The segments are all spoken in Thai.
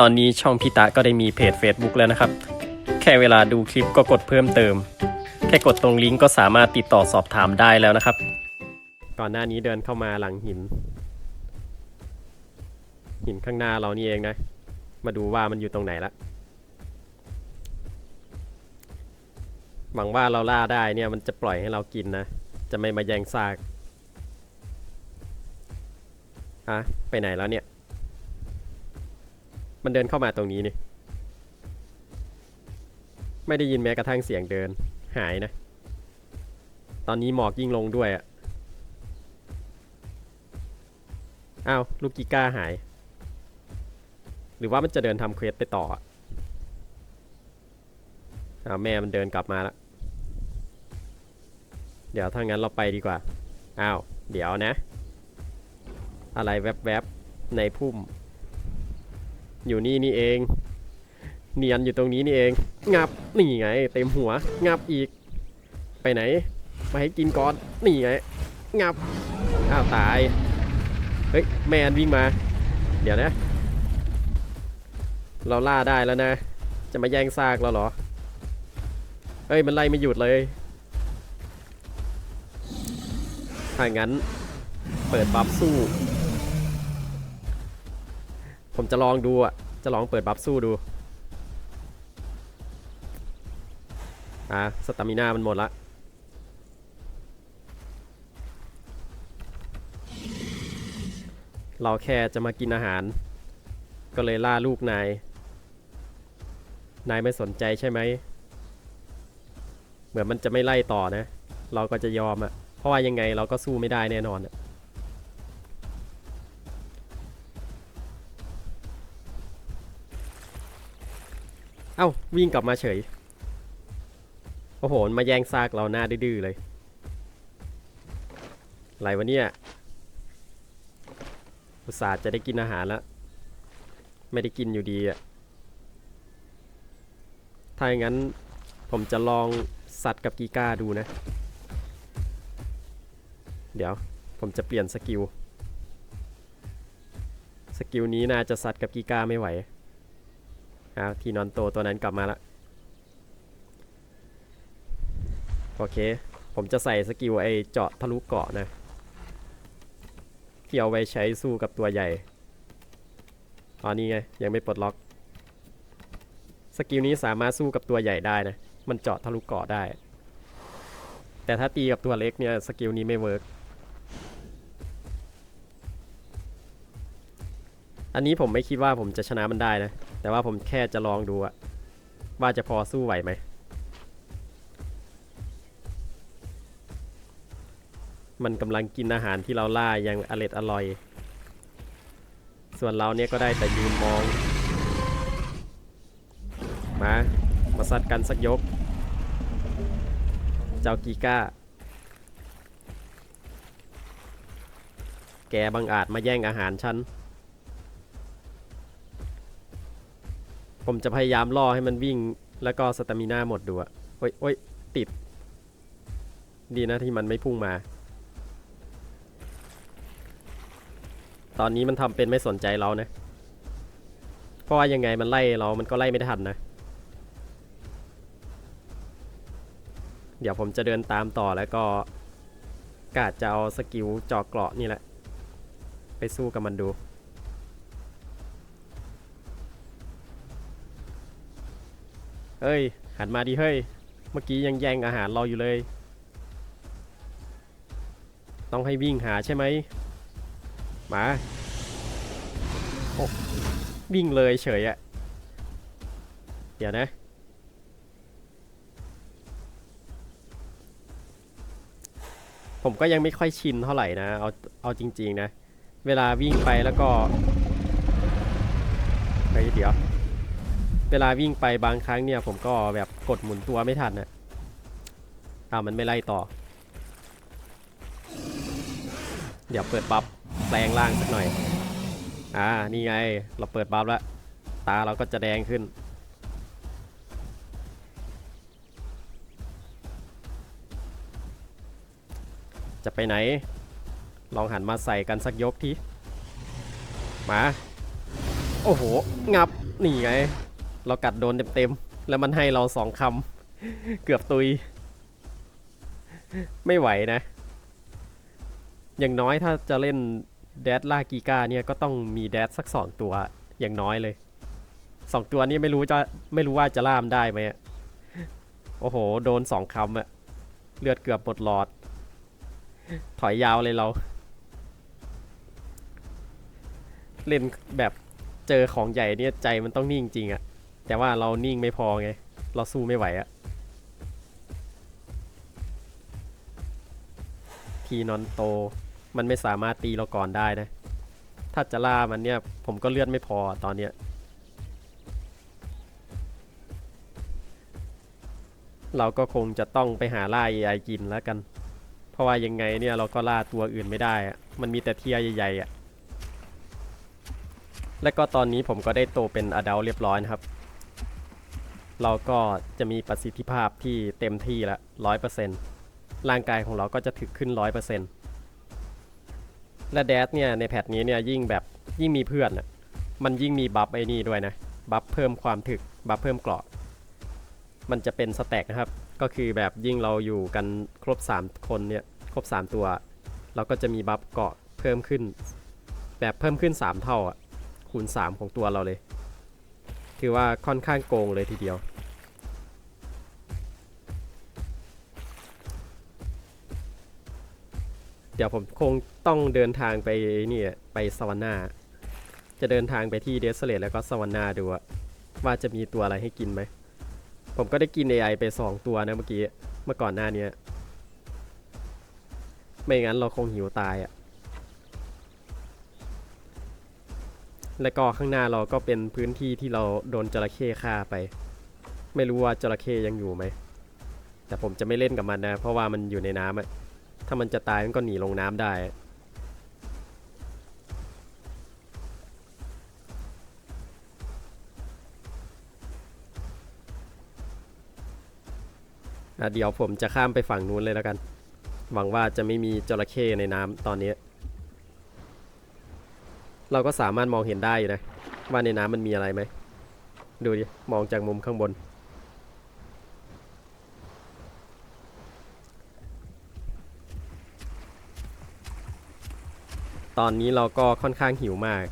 ตอนนี้ช่องพิตะก็ได้มีเพจ Facebook แล้วนะครับ แค่เวลาดูคลิปก็กดเพิ่มเติม แค่กดตรงลิงก์ก็สามารถติดต่อสอบถามได้แล้วนะครับ ก่อนหน้านี้เดินเข้ามาหลังหิน หินข้างหน้าเรานี่เองนะ มาดูว่ามันอยู่ตรงไหนละหวังว่าเราล่าได้เนี่ยมันจะปล่อยให้เรากินนะ จะไม่มาแย่งซากอะไปไหนแล้วเนี่ย มันเดินเข้ามาตรงนี้นี่ ไม่ได้ยินแม้กระทั่งเสียงเดิน หายนะ ตอนนี้หมอกยิ่งลงด้วยอะอ้าวลูกกิก้าหาย หรือว่ามันจะเดินทำเควสไปต่ออะอ้าวแม่มันเดินกลับมาแล้วเดี๋ยวถ้างั้นเราไปดีกว่า อ้าว เดี๋ยวนะ อะไรแวบๆ ในพุ่ม อยู่นี่นี่เอง เนียนอยู่ตรงนี้นี่เอง งับ นี่ไง เต็มหัว งับอีก ไปไหน มาให้กินก่อน นี่ไง งับ อ้าวตาย เฮ้ย แมนวิ่งมา เดี๋ยวนะ เราล่าได้แล้วนะ จะมาแย่งซากเราเหรอ เฮ้ย มันไล่ไม่หยุดเลย ถ้างั้น เปิดบัฟสู้ผมจะลองดูอะ จะลองเปิดบัฟสู้ดู อะสตามิน่ามันหมดละ เราแค่จะมากินอาหาร ก็เลยล่าลูกนาย นายไม่สนใจใช่ไหม เหมือนมันจะไม่ไล่ต่อนะ เราก็จะยอมอะเพราะว่ายังไงเราก็สู้ไม่ได้แน่นอนอะ เอ้าวิ่งกลับมาเฉย โอ้โห มาแย่งซากเราหน้าดื้อเลย อะไรวะเนี่ย อุตส่าห์จะได้กินอาหารแล้ว ไม่ได้กินอยู่ดีอะถ้าอย่างนั้นผมจะลองสัตว์กับกีก้าดูนะ เดี๋ยวผมจะเปลี่ยนสกิล สกิลนี้น่าจะสัตว์กับกีก้าไม่ไหว อ้าวที่นอนโตตัวนั้นกลับมาละโอเค ผมจะใส่สกิลไอเจาะทะลุเกาะนะที่เอาไว้ใช้สู้กับตัวใหญ่ตอนนี้ไงยังไม่ปลดล็อกสกิลนี้สามารถสู้กับตัวใหญ่ได้นะ มันเจาะทะลุเกาะได้ แต่ถ้าตีกับตัวเล็กเนี่ยสกิลนี้ไม่เวิร์กอันนี้ผมไม่คิดว่าผมจะชนะมันได้นะ แต่ว่าผมแค่จะลองดูอะว่าจะพอสู้ไหวไหม มันกำลังกินอาหารที่เราล่าอย่างอร็ดอร่อย ส่วนเราเนี่ยก็ได้แต่ยืนมอง มา มาสัดกันสักยก เจ้ากีก้า แกบังอาจมาแย่งอาหารฉัน ผมจะพยายามล่อให้มันวิ่ง แล้วก็สตามิน่าหมดดูอะโอ้ยโอ้ยติด ดีนะที่มันไม่พุ่งมา ตอนนี้มันทำเป็นไม่สนใจเรานะ เพราะว่ายังไงมันไล่เรา มันก็ไล่ไม่ทันนะ เดี๋ยวผมจะเดินตามต่อแล้วก็กาดจะเอาสกิลเจอกเกราะนี่แหละ ไปสู้กับมันดู เฮ้ย หันมาดิเฮ้ย เมื่อกี้ยังแย่งอาหารเราอยู่เลย ต้องให้วิ่งหาใช่ไหมมาโอ้วิ่งเลยเฉยอะเดี๋ยวนะผมก็ยังไม่ค่อยชินเท่าไหร่นะ เอา เอาจริง ๆ นะ เวลาวิ่งไปแล้วก็เฮ้ยเดี๋ยว เวลาวิ่งไปบางครั้งเนี่ย ผมก็แบบกดหมุนตัวไม่ทันนะอ้ามันไม่ไล่ต่อ เดี๋ยวเปิดบัฟแปลงร่างสักหน่อย อ่า นี่ไง เราเปิดบัฟแล้ว ตาเราก็จะแดงขึ้น จะไปไหน ลองหันมาใส่กันสักยกที มา โอ้โห งับ นี่ไง เรากัดโดนเต็มๆ แล้วมันให้เราสองคำ เกือบตุย ไม่ไหวนะ อย่างน้อยถ้าจะเล่นแดดลากีกาเนี่ยก็ต้องมีแดดสักสองตัวอย่างน้อยเลยสองตัวนี้ไม่รู้จะไม่รู้ว่าจะล่ามได้ไหมโอ้โห โดนสองคำอะเลือดเกือบหมดหลอด ถอยยาวเลยเรา เล่นแบบเจอของใหญ่เนี่ยใจมันต้องนิ่งจริงอะ แต่ว่าเรานิ่งไม่พอไง เราสู้ไม่ไหวอะทีนอนโต มันไม่สามารถตีเราก่อนได้นะ ถ้าจะล่ามันเนี่ย ผมก็เลือดไม่พอตอนเนี้ยเราก็คงจะต้องไปหาล่า AI กินแล้วกัน เพราะว่ายังไงเนี่ยเราก็ล่าตัวอื่นไม่ได้อะมันมีแต่เทียใหญ่ๆอะและก็ตอนนี้ผมก็ได้โตเป็นอดัลเรียบร้อยนะครับ เราก็จะมีประสิทธิภาพที่เต็มที่ละร้อยเปอร์เซ็นต์ร่างกายของเราก็จะถึกขึ้นร้อยเปอร์เซ็นต์และแดดเนี่ยในแพทนี้เนี่ยยิ่งแบบยิ่งมีเพื่อนอะมันยิ่งมีบัฟไอ้นี่ด้วยนะ บัฟเพิ่มความถึก บัฟเพิ่มเกราะ มันจะเป็นสแต็กนะครับ ก็คือแบบยิ่งเราอยู่กันครบ 3 คนเนี่ย ครบ 3 ตัว เราก็จะมีบัฟเกราะเพิ่มขึ้น แบบเพิ่มขึ้น 3 เท่าอะคูณ 3 ของตัวเราเลย ถือว่าค่อนข้างโกงเลยทีเดียว เดี๋ยวผมคงต้องเดินทางไปนี่ไปสวรรค์นาจะเดินทางไปที่เดสเลตแล้วก็สวรรค์นาดูว่าจะมีตัวอะไรให้กินไหม ผมก็ได้กิน AI ไป 2 ตัวนะเมื่อกี้เมื่อก่อนหน้านี้ไม่งั้นเราคงหิวตายอะ แล้วก็ข้างหน้าเราก็เป็นพื้นที่ที่เราโดนจระเข้ฆ่าไป ไม่รู้ว่าจระเข้ยังอยู่ไหม แต่ผมจะไม่เล่นกับมันนะ เพราะว่ามันอยู่ในน้ำอะถ้ามันจะตายมันก็หนีลงน้ำได้ เดี๋ยวผมจะข้ามไปฝั่งนู้นเลยแล้วกัน หวังว่าจะไม่มีจระเข้ในน้ำตอนนี้ เราก็สามารถมองเห็นได้อยู่นะ ว่าในน้ำมันมีอะไรไหม ดูดิ มองจากมุมข้างบน ตอนนี้เราก็ค่อนข้างหิวมาก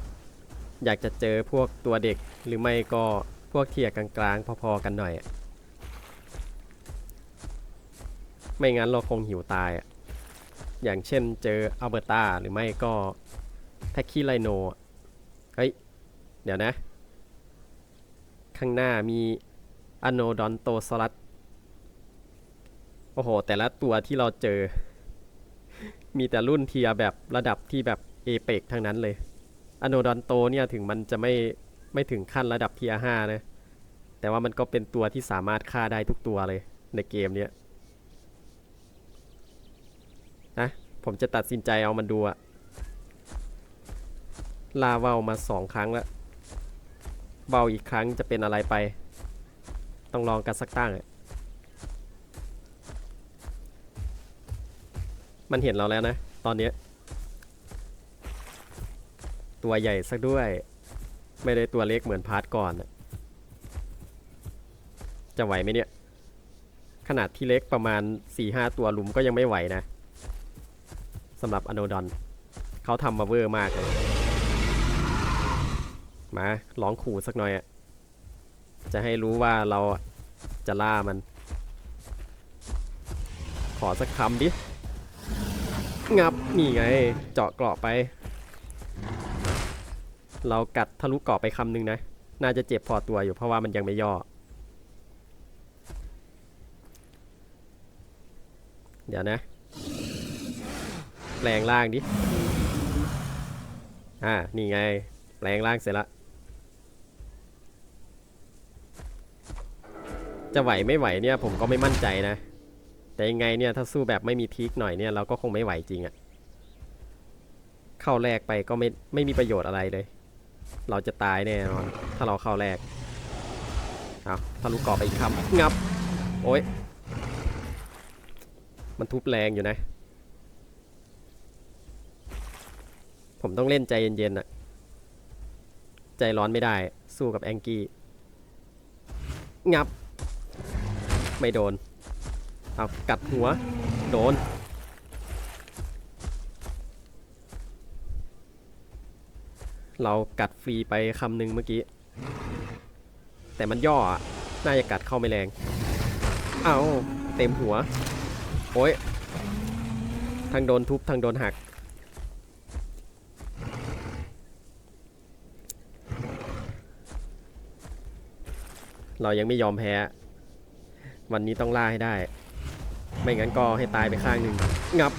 อยากจะเจอพวกตัวเด็กหรือไม่ก็พวกเทียกลางๆ พอๆกันหน่อย ไม่งั้นเราคงหิวตายอะอย่างเช่นเจออัลเบอร์ตาหรือไม่ก็ แท็กกี้ไลโนเฮ้ย เดี๋ยวนะ ข้างหน้ามีอโนดอนโตซอรัสโอ้โห แต่ละตัวที่เราเจอ มีแต่รุ่นเทียแบบระดับที่แบบเอเปกทั้งนั้นเลย อโนดอนโตเนี่ยถึงมันจะไม่ไม่ถึงขั้นระดับเทียห้านะ แต่ว่ามันก็เป็นตัวที่สามารถฆ่าได้ทุกตัวเลยในเกมเนี้ยนะ ผมจะตัดสินใจเอามันดูอะ ลาเวามาสองครั้งแล้วเบาอีกครั้งจะเป็นอะไรไป ต้องลองกันสักตั้งมันเห็นเราแล้วนะ ตอนนี้ ตัวใหญ่สักด้วย ไม่ได้ตัวเล็กเหมือนพาร์ทก่อน จะไหวไหมเนี่ย ขนาดที่เล็กประมาณ 4-5 ตัวหลุมก็ยังไม่ไหวนะสำหรับอโนดอน เขาทำมาเวอร์มากเลย มาร้องขู่สักหน่อยอะจะให้รู้ว่าเราจะล่ามัน ขอสักคำดิ งับนี่ไง เจาะเกราะไป เรากัดทะลุเกราะไปคำหนึ่งนะ น่าจะเจ็บพอตัวอยู่เพราะว่ามันยังไม่ย่อ เดี๋ยวนะแปลงร่างดิ อ่า นี่ไง แปลงร่างเสร็จละ จะไหวไม่ไหวเนี่ยผมก็ไม่มั่นใจนะ แต่ยังไงเนี่ยถ้าสู้แบบไม่มีทีกหน่อยเนี่ยเราก็คงไม่ไหวจริงอะเข้าแรกไปก็ไม่ไม่มีประโยชน์อะไรเลย เราจะตายแน่นอนถ้าเราเข้าแรกเอาทะลุกรอบไปอีกคำงับ โอ้ยมันทุบแรงอยู่นะ ผมต้องเล่นใจเย็นๆอะใจใจร้อนไม่ได้สู้กับแองกี้งับ ไม่โดน เอากัดหัว โดน เรากัดฟรีไปคำหนึ่งเมื่อกี้ แต่มันย่ออน่าจะกัดเข้าไม่แรง เอาเต็มหัว โอ้ยทั้งโดนทุบทั้งโดนหักเรายังไม่ยอมแพ้ วันนี้ต้องล่าให้ได้ ไม่งั้นก็ให้ตายไปข้างหนึ่งงับ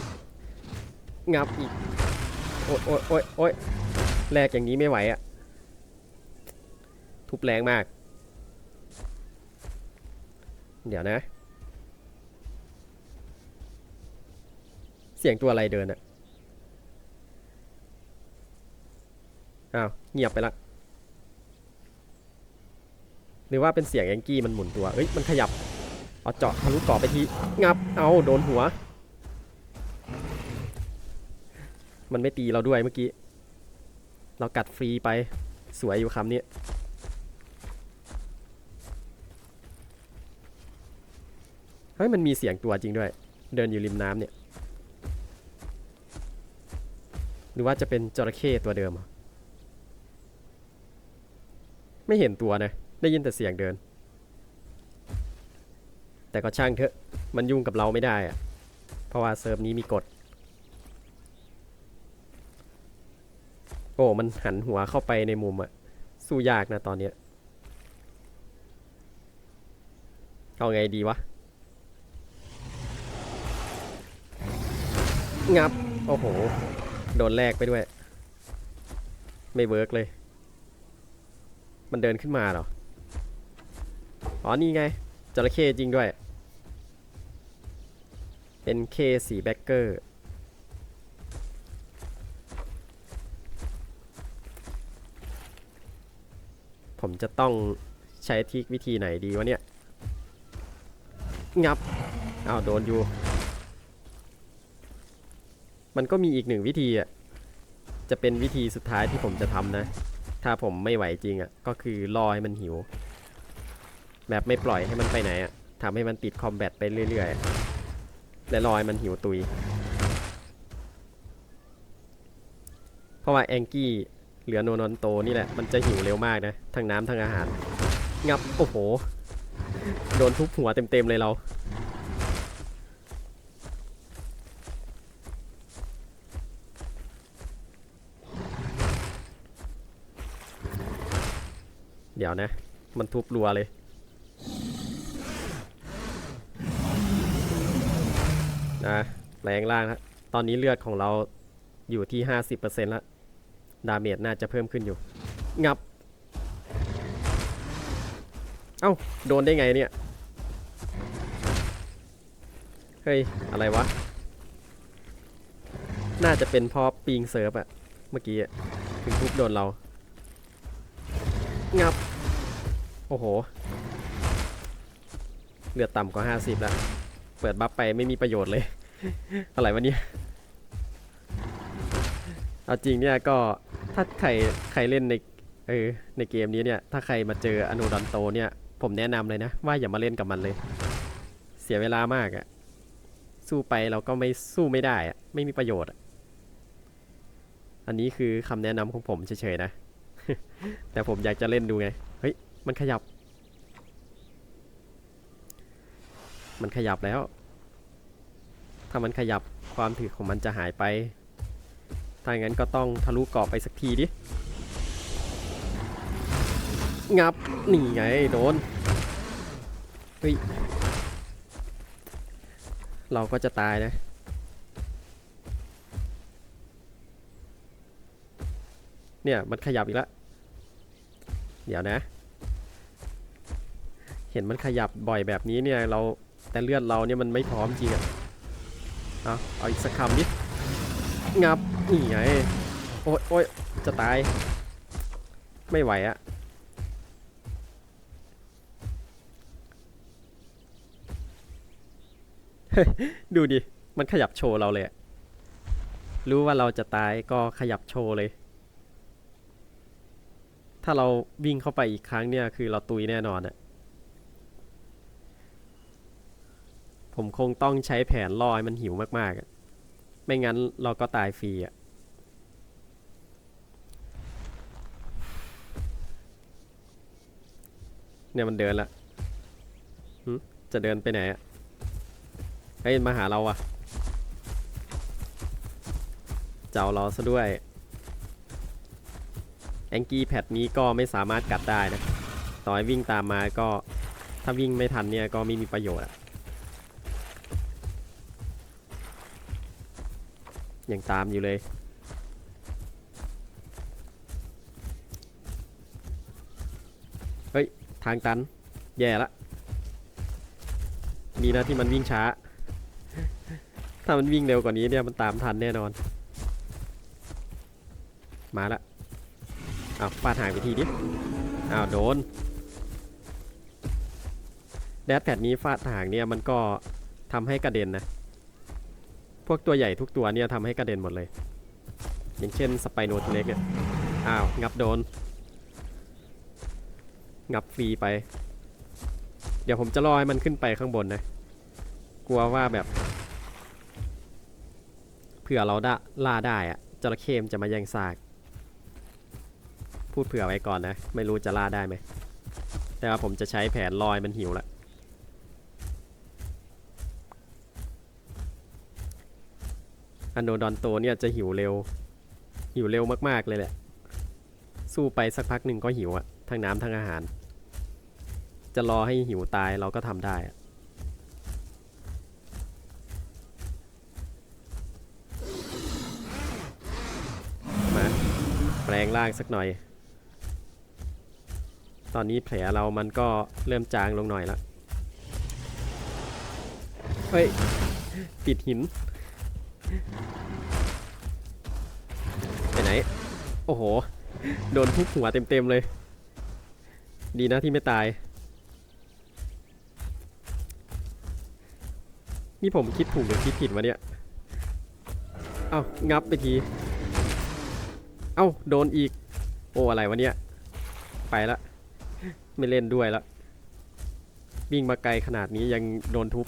งับอีก โอ๊ยโอ๊ยโอ๊ยโอ๊ยแรกอย่างนี้ไม่ไหวอะทุบแรงมาก เดี๋ยวนะ เสียงตัวอะไรเดินอะอ้าว เงียบไปละหรือว่าเป็นเสียงแองกี้มันหมุนตัว เอ้ย มันขยับ เอาเจาะทะลุเกาะไปทีงับเอาโดนหัว มันไม่ตีเราด้วยเมื่อกี้ เรากัดฟรีไปสวยอยู่คำนี้เฮ้ยมันมีเสียงตัวจริงด้วย เดินอยู่ริมน้ำเนี่ย หรือว่าจะเป็นจระเข้ตัวเดิมเหรอไม่เห็นตัวนะ ได้ยินแต่เสียงเดิน แต่ก็ช่างเถอะ มันยุ่งกับเราไม่ได้อะเพราะว่าเซิร์ฟนี้มีกฎ โอ้ มันหันหัวเข้าไปในมุมอะสู้ยากนะตอนเนี้ยเอาไงดีวะ งับ โอ้โห โดนแลกไปด้วย ไม่เวิร์กเลย มันเดินขึ้นมาเหรอ อ๋อ นี่ไงจระเข้จริงด้วย เป็นเคสีแบ็กเกอร์ผมจะต้องใช้ทิกวิธีไหนดีวะเนี่ย งับอ้าวโดนอยู่ มันก็มีอีกหนึ่งวิธีอะ จะเป็นวิธีสุดท้ายที่ผมจะทำนะ ถ้าผมไม่ไหวจริงอะ ก็คือรอให้มันหิว แบบไม่ปล่อยให้มันไปไหนอะทำให้มันติดคอมแบทไปเรื่อยๆ และรอให้มันหิวตุย เพราะว่าแองกี้เหลือโนนอนโตนี่แหละ มันจะหิวเร็วมากนะ ทั้งน้ำทั้งอาหาร งับ โอ้โห โดนทุบหัวเต็มๆเลยเรา เดี๋ยวนะ มันทุบรัวเลย นะแรงล่างครับตอนนี้เลือดของเราอยู่ที่ 50%แล้ว ดาเมจน่าจะเพิ่มขึ้นอยู่ งับ เอ้า โดนได้ไงเนี่ย เฮ้ย อะไรวะ น่าจะเป็นพอปิงเซิร์ฟอะเมื่อกี้ถึงทุบโดนเรา งับ โอ้โห เลือดต่ำกว่า 50 แล้ว เปิดบัฟไปไม่มีประโยชน์เลย อะไรวะเนี่ยเอาจริงเนี่ยก็ถ้าใครใครเล่นในเออในเกมนี้เนี่ย ถ้าใครมาเจออโนดอนโตเนี่ย ผมแนะนำเลยนะ ว่าอย่ามาเล่นกับมันเลย เสียเวลามากอะสู้ไปเราก็ไม่สู้ไม่ได้อะไม่มีประโยชน์อะอันนี้คือคำแนะนำของผมเฉยๆนะ แต่ผมอยากจะเล่นดูไง เฮ้ย มันขยับ มันขยับแล้ว ถ้ามันขยับความถึกของมันจะหายไป ถ้าอย่างนั้นก็ต้องทะลุเกาะไปสักทีดิ งับ นี่ไงโดน เฮ้ย เราก็จะตายนะเนี่ย มันขยับอีกแล้ว เดี๋ยวนะ เห็นมันขยับบ่อยแบบนี้เนี่ย เรา แต่เลือดเราเนี่ยมันไม่พร้อมจริงอะเอาเอาอีกสักคำดิงับนี่ไงโอ๊ยโอ๊ยจะตาย ไม่ไหวอะดูดิ มันขยับโชว์เราเลย รู้ว่าเราจะตายก็ขยับโชว์เลย ถ้าเราวิ่งเข้าไปอีกครั้งเนี่ย คือเราตุยแน่นอนอะ ผมคงต้องใช้แผนลอให้มันหิวมากๆอะไม่งั้นเราก็ตายฟรีอะเนี่ยมันเดินละจะเดินไปไหนอะเฮ้ยมาหาเราอะเจ้าเราซะด้วยแองกี้แพดนี้ก็ไม่สามารถกัดได้นะ ต่อให้วิ่งตามมาก็ถ้าวิ่งไม่ทันเนี่ยก็ไม่มีประโยชน์อะ ยังตามอยู่เลย เฮ้ย ทางตัน แย่ละ ดีนะที่มันวิ่งช้า ถ้ามันวิ่งเร็วกว่านี้เนี่ยมันตามทันแน่นอน มาละอ้าวฟาดหางไปทีดิอ้าวโดนแดดแพดนี้ฟาดหางเนี่ยมันก็ทำให้กระเด็นนะ พวกตัวใหญ่ทุกตัวเนี่ยทำให้กระเด็นหมดเลย อย่างเช่นสไปโนตัวเล็กเนี่ยอ้าว งับโดน งับฟรีไป เดี๋ยวผมจะรอให้มันขึ้นไปข้างบนนะ กลัวว่าแบบ เผื่อเราได้ล่าได้อะจระเข้มจะมาแย่งซาก พูดเผื่อไว้ก่อนนะ ไม่รู้จะล่าได้ไหม แต่ว่าผมจะใช้แผนลอยมันหิวละ อันโนดอนโตเนี่ยจะหิวเร็ว หิวเร็วมากๆเลยแหละ สู้ไปสักพักหนึ่งก็หิวอะทั้งน้ำทั้งอาหาร จะรอให้หิวตายเราก็ทำได้อะมาแปลงร่างสักหน่อย ตอนนี้แผลเรามันก็เริ่มจางลงหน่อยละเฮ้ย ติดหิน ไปไหน โอ้โห โดนทุบหัวเต็มๆเลย ดีนะที่ไม่ตาย นี่ผมคิดถูกหรือคิดผิดวะเนี่ย เอ้างับไปที เอ้าโดนอีก โอ้อะไรวะเนี่ย ไปละ ไม่เล่นด้วยละ วิ่งมาไกลขนาดนี้ยังโดนทุบ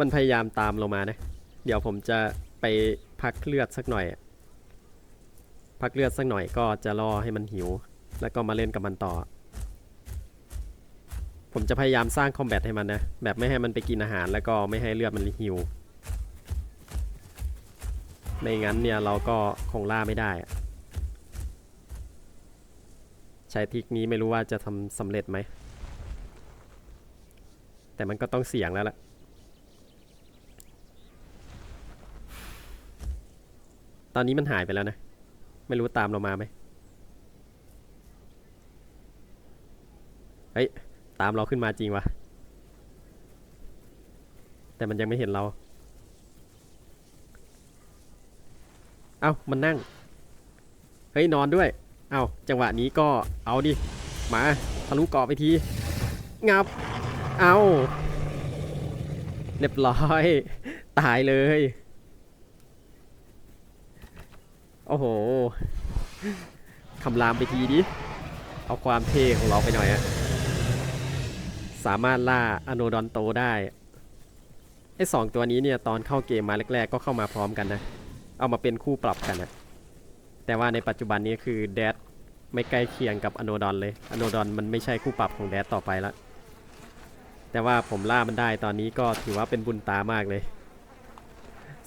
มันพยายามตามเรามานะ เดี๋ยวผมจะไปพักเลือดสักหน่อย พักเลือดสักหน่อยก็จะรอให้มันหิว แล้วก็มาเล่นกับมันต่อ ผมจะพยายามสร้างคอมแบทให้มันนะ แบบไม่ให้มันไปกินอาหารแล้วก็ไม่ให้เลือดมันหิว ไม่งั้นเนี่ยเราก็คงล่าไม่ได้ ใช้ทิกนี้ไม่รู้ว่าจะทำสำเร็จไหม แต่มันก็ต้องเสี่ยงแล้วล่ะ ตอนนี้มันหายไปแล้วนะ ไม่รู้ตามเรามาไหมเฮ้ย ตามเราขึ้นมาจริงวะ แต่มันยังไม่เห็นเรา เอ้า มันนั่ง เฮ้ย นอนด้วย เอ้า จังหวะนี้ก็เอาดิ มาทะลุเกาะไปที งับ เอาเรียบร้อย ตายเลย โอ้โหคำรามไปทีดิ เอาความเท่ของเราไปหน่อยอะสามารถล่าอโนดอนโตได้ไอ้สองตัวนี้เนี่ยตอนเข้าเกมมาแรกๆ ก็เข้ามาพร้อมกันนะ เอามาเป็นคู่ปรับกันนะ แต่ว่าในปัจจุบันนี้คือแดดไม่ใกล้เคียงกับอโนดอนเลยอโนดอนมันไม่ใช่คู่ปรับของแดดต่อไปละแต่ว่าผมล่ามันได้ตอนนี้ก็ถือว่าเป็นบุญตามากเลย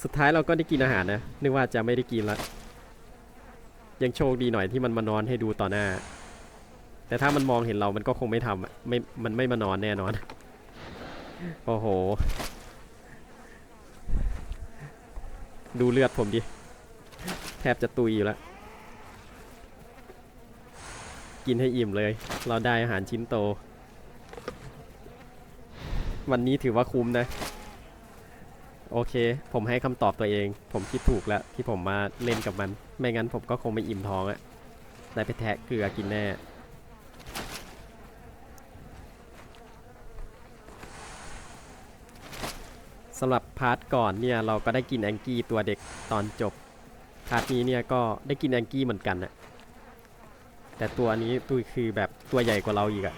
สุดท้ายเราก็ได้กินอาหารนะ นึกว่าจะไม่ได้กินละ ยังโชคดีหน่อยที่มันมานอนให้ดูต่อหน้า แต่ถ้ามันมองเห็นเรามันก็คงไม่ทำไม่ มันไม่มานอนแน่นอน โอ้โห ดูเลือดผมดิ แทบจะตุยอยู่แล้ว กินให้อิ่มเลย เราได้อาหารชิ้นโต วันนี้ถือว่าคุ้มนะ โอเค ผมให้คำตอบตัวเอง ผมคิดถูกแล้วที่ผมมาเล่นกับมัน ไม่งั้นผมก็คงไม่อิ่มท้องอะได้ไปแทะเกลือกินแน่ สำหรับพาร์ทก่อนเนี่ยเราก็ได้กินแองกี้ตัวเด็กตอนจบ พาร์ทนี้เนี่ยก็ได้กินแองกี้เหมือนกันนะแต่ตัวนี้ตัวคือแบบตัวใหญ่กว่าเราอีกอะ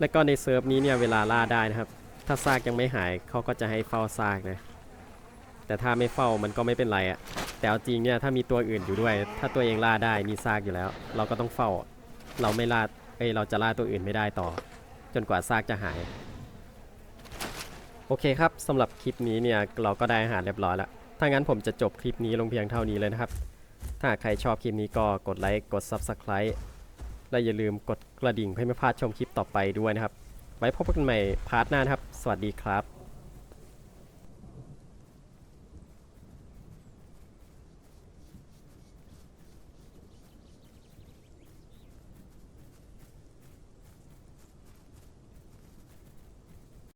แล้วก็ในเซิร์ฟนี้เนี่ยเวลาล่าได้นะครับ ถ้าซากยังไม่หายเขาก็จะให้เฝ้าซากนะ แต่ถ้าไม่เฝ้ามันก็ไม่เป็นไรอะแต่เอาจริงเนี่ยถ้ามีตัวอื่นอยู่ด้วย ถ้าตัวเองล่าได้มีซากอยู่แล้ว เราก็ต้องเฝ้า เราไม่ล่าเอ้ยเราจะล่าตัวอื่นไม่ได้ต่อ จนกว่าซากจะหาย โอเคครับสำหรับคลิปนี้เนี่ยเราก็ได้อาหารเรียบร้อยแล้ว ถ้างั้นผมจะจบคลิปนี้ลงเพียงเท่านี้เลยนะครับ ถ้าใครชอบคลิปนี้ก็กดไลค์กด Subscribe และอย่าลืมกดกระดิ่งเพื่อไม่พลาดชมคลิปต่อไปด้วยนะครับ ไว้พบกันใหม่พาร์ทหน้านะครับ สวัสดีครับ